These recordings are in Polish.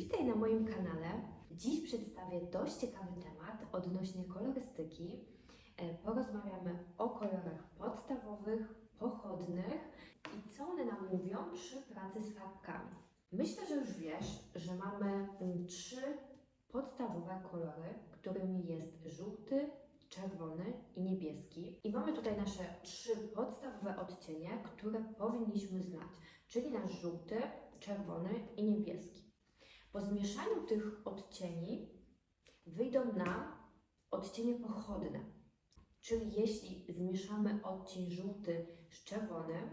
Witaj na moim kanale. Dziś przedstawię dość ciekawy temat odnośnie kolorystyki. E, Porozmawiamy o kolorach podstawowych, pochodnych i co one nam mówią przy pracy z farbkami. Myślę, że już wiesz, że mamy mm, trzy podstawowe kolory, którymi jest żółty, czerwony i niebieski. I mamy tutaj nasze trzy podstawowe odcienie, które powinniśmy znać, czyli nasz żółty, czerwony i niebieski. Po zmieszaniu tych odcieni wyjdą nam odcienie pochodne. Czyli jeśli zmieszamy odcień żółty z czerwonym,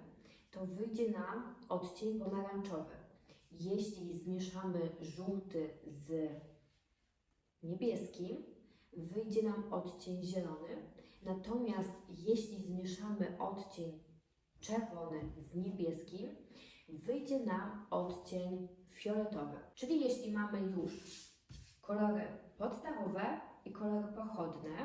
to wyjdzie nam odcień pomarańczowy. Jeśli zmieszamy żółty z niebieskim, wyjdzie nam odcień zielony. Natomiast jeśli zmieszamy odcień czerwony z niebieskim, wyjdzie nam odcień fioletowy. Czyli jeśli mamy już kolory podstawowe i kolory pochodne,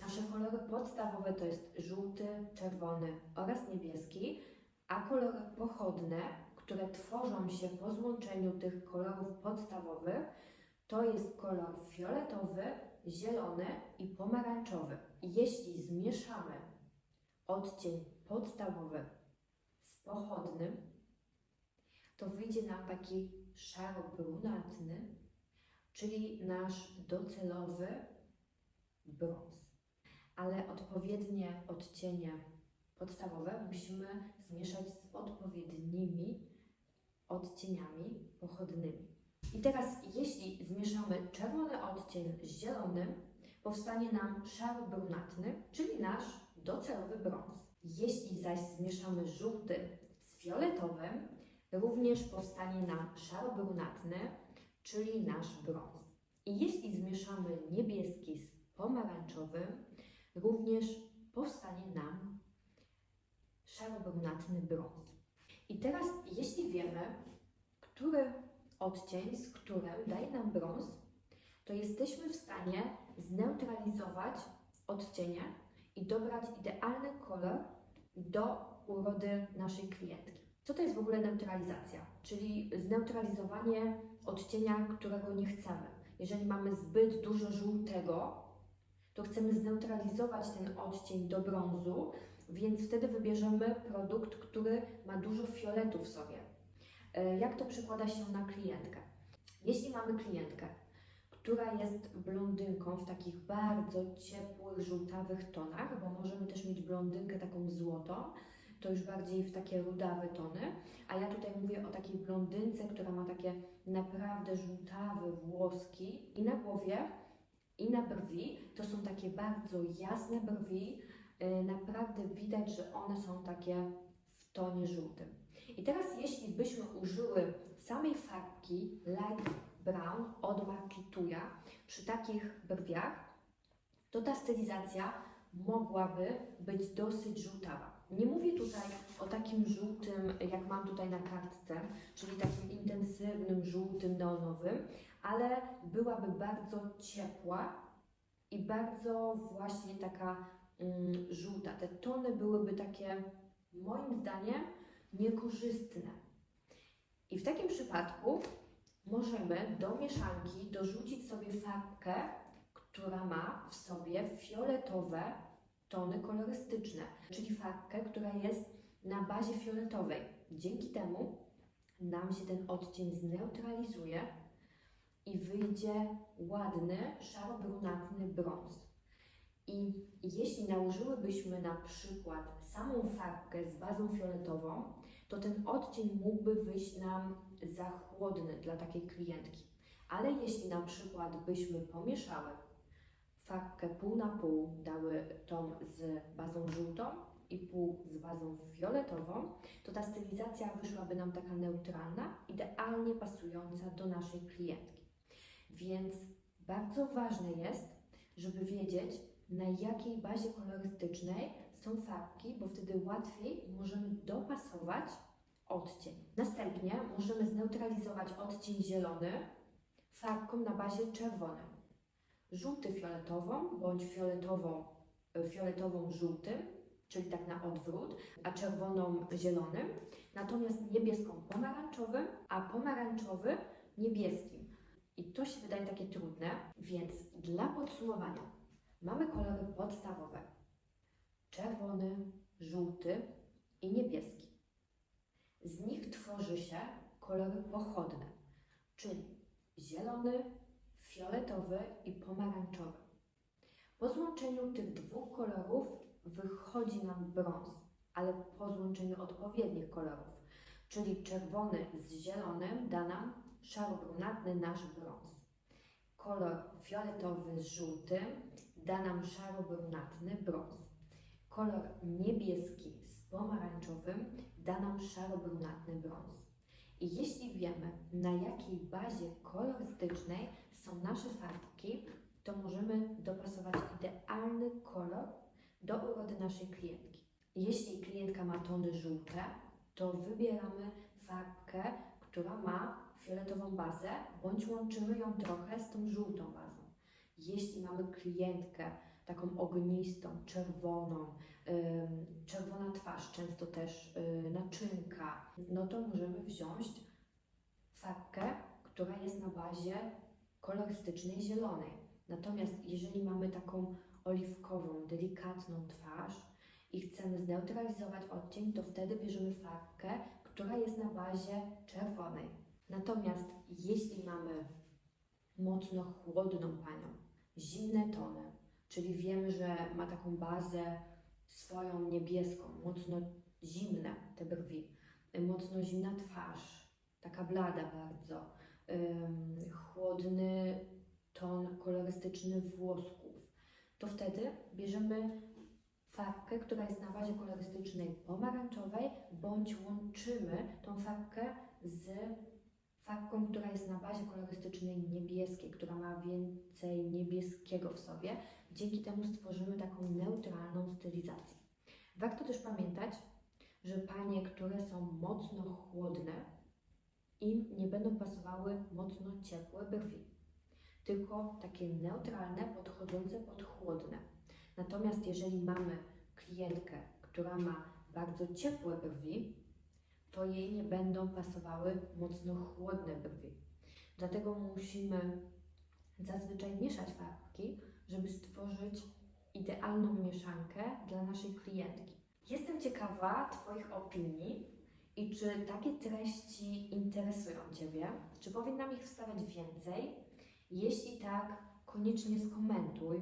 nasze kolory podstawowe to jest żółty, czerwony oraz niebieski, a kolory pochodne, które tworzą się po złączeniu tych kolorów podstawowych, to jest kolor fioletowy, zielony i pomarańczowy. Jeśli zmieszamy odcień podstawowy z pochodnym, to wyjdzie nam taki szaro-brunatny, czyli nasz docelowy brąz. Ale odpowiednie odcienie podstawowe musimy zmieszać z odpowiednimi odcieniami pochodnymi. I teraz, jeśli zmieszamy czerwony odcień z zielonym, powstanie nam szaro-brunatny, czyli nasz docelowy brąz. Jeśli zaś zmieszamy żółty z fioletowym, również powstanie nam szaro-brunatny, czyli nasz brąz. I jeśli zmieszamy niebieski z pomarańczowym, również powstanie nam szaro-brunatny brąz. I teraz, jeśli wiemy, który odcień z którym daje nam brąz, to jesteśmy w stanie zneutralizować odcienie i dobrać idealny kolor do urody naszej klientki. Co to jest w ogóle neutralizacja? Czyli zneutralizowanie odcienia, którego nie chcemy. Jeżeli mamy zbyt dużo żółtego, to chcemy zneutralizować ten odcień do brązu, więc wtedy wybierzemy produkt, który ma dużo fioletu w sobie. E, Jak to przekłada się na klientkę? Jeśli mamy klientkę, która jest blondynką w takich bardzo ciepłych, żółtawych tonach, bo możemy też mieć blondynkę taką złotą, to już bardziej w takie rudawe tony, a ja tutaj mówię o takiej blondynce, która ma takie naprawdę żółtawe włoski i na głowie, i na brwi. To są takie bardzo jasne brwi, yy, naprawdę widać, że one są takie w tonie żółtym. I teraz jeśli byśmy użyły samej farbki light brown od marki przy takich brwiach, to ta stylizacja mogłaby być dosyć żółtawa. Nie mówię tutaj o takim żółtym, jak mam tutaj na kartce, czyli takim intensywnym, żółtym, neonowym, ale byłaby bardzo ciepła i bardzo właśnie taka mm, żółta. Te tony byłyby takie, moim zdaniem, niekorzystne. I w takim przypadku możemy do mieszanki dorzucić sobie farbkę, która ma w sobie fioletowe tony kolorystyczne, czyli farbkę, która jest na bazie fioletowej. Dzięki temu nam się ten odcień zneutralizuje i wyjdzie ładny, szaro-brunatny brąz. I jeśli nałożyłybyśmy na przykład samą farbkę z bazą fioletową, to ten odcień mógłby wyjść nam za chłodny dla takiej klientki. Ale jeśli na przykład byśmy pomieszały farbkę pół na pół, dały tą z bazą żółtą i pół z bazą fioletową, to ta stylizacja wyszłaby nam taka neutralna, idealnie pasująca do naszej klientki. Więc bardzo ważne jest, żeby wiedzieć, na jakiej bazie kolorystycznej są farbki, bo wtedy łatwiej możemy dopasować odcień. Następnie możemy zneutralizować odcień zielony farbką na bazie czerwonym. Żółty fioletową bądź fioletową, e, czyli tak na odwrót, a czerwoną zielonym, natomiast niebieską pomarańczowym, a pomarańczowy niebieskim. I to się wydaje takie trudne, więc dla podsumowania mamy kolory podstawowe: czerwony, żółty i niebieski. Z nich tworzy się kolory pochodne, czyli zielony, fioletowy i pomarańczowy. Po złączeniu tych dwóch kolorów wychodzi nam brąz, ale po złączeniu odpowiednich kolorów, czyli czerwony z zielonym da nam szaro-brunatny nasz brąz. Kolor fioletowy z żółtym da nam szaro-brunatny brąz. Kolor niebieski z pomarańczowym da nam szaro-brunatny brąz. I jeśli wiemy, na jakiej bazie kolorystycznej są nasze farbki, to możemy dopasować idealny kolor do urody naszej klientki. Jeśli klientka ma tony żółte, to wybieramy farbkę, która ma fioletową bazę, bądź łączymy ją trochę z tą żółtą bazą. Jeśli mamy klientkę taką ognistą, czerwoną, czerwona twarz, często też y, naczynka, no to możemy wziąć farbkę, która jest na bazie kolorystycznej zielonej. Natomiast jeżeli mamy taką oliwkową, delikatną twarz i chcemy zneutralizować odcień, to wtedy bierzemy farbkę, która jest na bazie czerwonej. Natomiast jeśli mamy mocno chłodną panią, zimne tony, czyli wiemy, że ma taką bazę swoją niebieską, mocno zimne te brwi, y, mocno zimna twarz, taka blada bardzo, chłodny ton kolorystyczny włosków, to wtedy bierzemy farbkę, która jest na bazie kolorystycznej pomarańczowej, bądź łączymy tą farbkę z farbką, która jest na bazie kolorystycznej niebieskiej, która ma więcej niebieskiego w sobie. Dzięki temu stworzymy taką neutralną stylizację. Warto też pamiętać, że panie, które są mocno chłodne, im nie będą pasowały mocno ciepłe brwi, tylko takie neutralne, podchodzące pod chłodne. Natomiast jeżeli mamy klientkę, która ma bardzo ciepłe brwi, to jej nie będą pasowały mocno chłodne brwi. Dlatego musimy zazwyczaj mieszać farbki, żeby stworzyć idealną mieszankę dla naszej klientki. Jestem ciekawa Twoich opinii i czy takie treści interesują Ciebie? Czy powinnam ich wstawiać więcej? Jeśli tak, koniecznie skomentuj,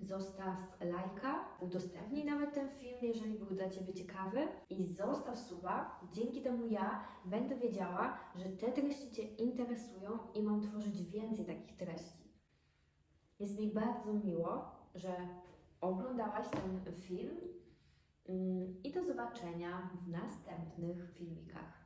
zostaw lajka, udostępnij nawet ten film, jeżeli był dla Ciebie ciekawy i zostaw suba. Dzięki temu ja będę wiedziała, że te treści Cię interesują i mam tworzyć więcej takich treści. Jest mi bardzo miło, że oglądałaś ten film mm, i do zobaczenia w następnych filmikach.